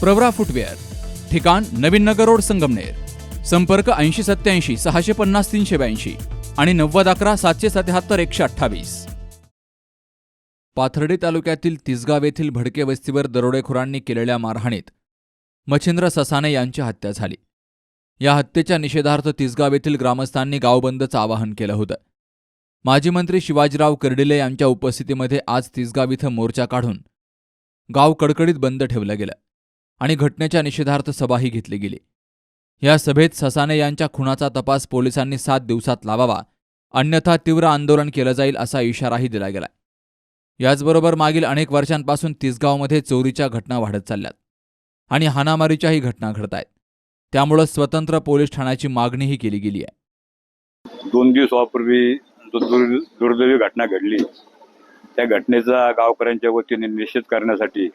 Pravara footwear ठिकाण नवीन नगर road Sangamner संपर्क ऐंशी सत्याऐंशी सहाशे पन्नास तीनशे ब्याऐंशी आणि नव्वद अकरा सातशे सत्याहत्तर एकशे अठ्ठावीस. पाथर्डी तालुक्यातील तिसगाव येथील भडके वस्तीवर दरोडेखोरांनी केलेल्या मारहाणीत मच्छिंद्र ससाने यांची हत्या झाली. या हत्येच्या निषेधार्थ तिसगाव येथील ग्रामस्थांनी गावबंदचं आवाहन केलं होतं. माजी मंत्री शिवाजीराव कर्डिले यांच्या उपस्थितीमध्ये आज तिसगाव इथं मोर्चा काढून गाव कडकडीत बंद ठेवलं गेलं. आणि घटनेच्या निषेधार्थ सभाही घेतली गेली. या सभेत ससाने यांच्या खुनाचा तपास पोलिसांनी सात दिवसात लावावा अन्यथा तीव्र आंदोलन केलं जाईल असा इशाराही दिला गेला याचबरोबर मागील अनेक वर्षांपासून तिसगावमध्ये चोरीच्या घटना वाढत चालल्यात आणि हानामारीच्याही घटना घडत आहेत. त्यामुळं स्वतंत्र पोलीस ठाण्याची मागणीही केली गेली आहे. दोन दिवसापूर्वी दुर्दैवी घटना घडली त्या घटनेचा गावकऱ्यांच्या वतीने निषेध करण्यासाठी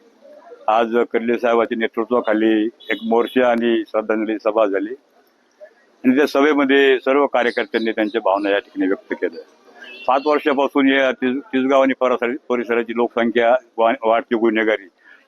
आज कर्ले साहेबांच्या नेतृत्वाखाली एक मोर्चा आणि श्रद्धांजली सभा झाली. आणि त्या सभेमध्ये सर्व कार्यकर्त्यांनी त्यांच्या भावना या ठिकाणी व्यक्त केल्या. सात वर्षापासून या तिसगाव आणि परिसराची लोकसंख्या वाढती गुन्हेगारी.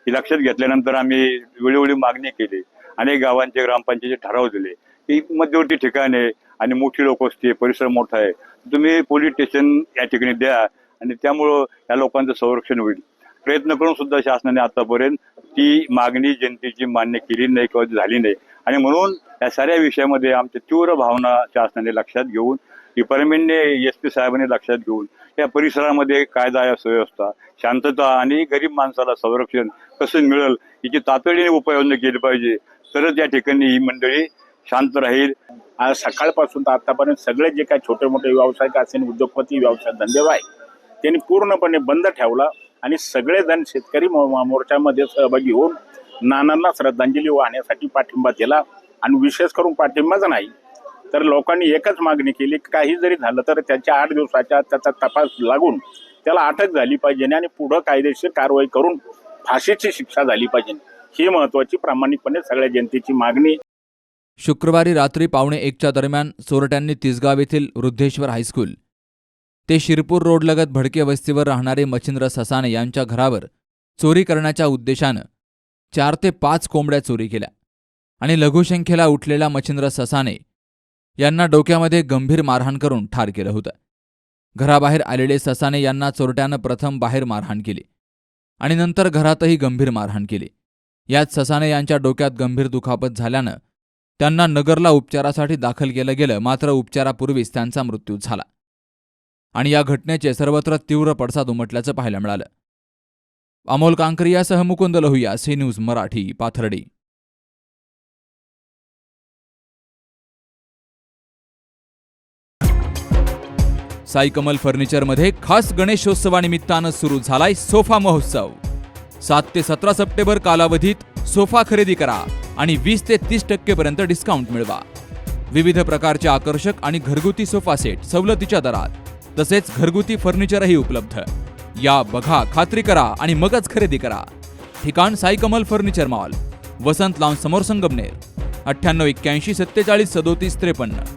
ही लक्षात घेतल्यानंतर आम्ही वेळोवेळी मागणी केली. अनेक गावांचे ग्रामपंचायतीचे ठराव दिले की मध्यवर्ती ठिकाण आहे आणि मोठी लोकवस्ती आहे परिसर मोठा आहे. तुम्ही पोलीस स्टेशन या ठिकाणी द्या आणि त्यामुळं या लोकांचं संरक्षण होईल. प्रयत्न करून सुद्धा शासनाने आतापर्यंत ती मागणी जनतेची मान्य केली नाही किंवा झाली नाही. आणि म्हणून या साऱ्या विषयामध्ये आमच्या तीव्र भावना शासनाने लक्षात घेऊन डिपार्टमेंटने एस पी साहेबांनी लक्षात घेऊन या परिसरामध्ये कायदा या सुव्यवस्था शांतता आणि गरीब माणसाला संरक्षण कसं मिळेल याची तातडीने उपाययोजना केली पाहिजे. तरच या ठिकाणी ही मंडळी शांत राहील. आज सकाळपासून तर आतापर्यंत सगळे जे काही छोटे मोठे व्यावसायिक असेल उद्योगपती व्यवसाय धंदेवाय त्यांनी पूर्णपणे बंद ठेवला. आणि सगळेजण शेतकरी मोर्चामध्ये सहभागी होऊन नानांना श्रद्धांजली वाहण्यासाठी पाठिंबा दिला. आणि विशेष करून पाठिंबाच नाही तर लोकांनी एकच मागणी केली काही जरी झालं तर त्याच्या आठ दिवसाच्या त्याचा तपास लागून त्याला अटक झाली पाहिजे आणि पुढं कायदेशीर कारवाई करून फाशीची शिक्षा झाली पाहिजे. ही महत्वाची प्रामाणिकपणे सगळ्या जनतेची मागणी. शुक्रवारी रात्री पावणे एकच्या दरम्यान चोरट्यांनी तिसगाव येथील वृद्धेश्वर हायस्कूल ते शिरपूर रोडलगत भडके वस्तीवर राहणारे मच्छिंद्र ससाने यांच्या घरावर चोरी करण्याच्या उद्देशानं चार ते पाच कोंबड्या चोरी केल्या आणि लघुशंख्येला उठलेला मच्छिंद्र ससाने यांना डोक्यामध्ये गंभीर मारहाण करून ठार केलं होतं. घराबाहेर आलेले ससाने यांना चोरट्यानं प्रथम बाहेर मारहाण केली आणि नंतर घरातही गंभीर मारहाण केली. यात ससाने यांच्या डोक्यात गंभीर दुखापत झाल्यानं त्यांना नगरला उपचारासाठी दाखल केलं गेलं मात्र उपचारापूर्वीच त्यांचा मृत्यू झाला. आणि या घटनेचे सर्वत्र तीव्र पडसाद उमटल्याचं पाहायला मिळालं. अमोल कांकरियासह मुकुंद लोहिया सी न्यूज मराठी पाथर्डी. साई कमल फर्निचरमध्ये खास गणेशोत्सवानिमित्तानं सुरू झालाय सोफा महोत्सव. सात ते सतरा सप्टेंबर कालावधीत सोफा खरेदी करा आणि वीस ते तीस टक्केपर्यंत डिस्काउंट मिळवा. विविध प्रकारचे आकर्षक आणि घरगुती सोफा सेट सवलतीच्या दरात. तसेच घरगुती फर्निचरही उपलब्ध. या बघा खात्री करा आणि मगच खरेदी करा. ठिकाण Sai Kamal furniture mall. Vasant lawn समोर संगमनेर. अठ्ठ्याण्णव एक्क्याऐंशी सत्तेचाळीस सदोतीस त्रेपन्न.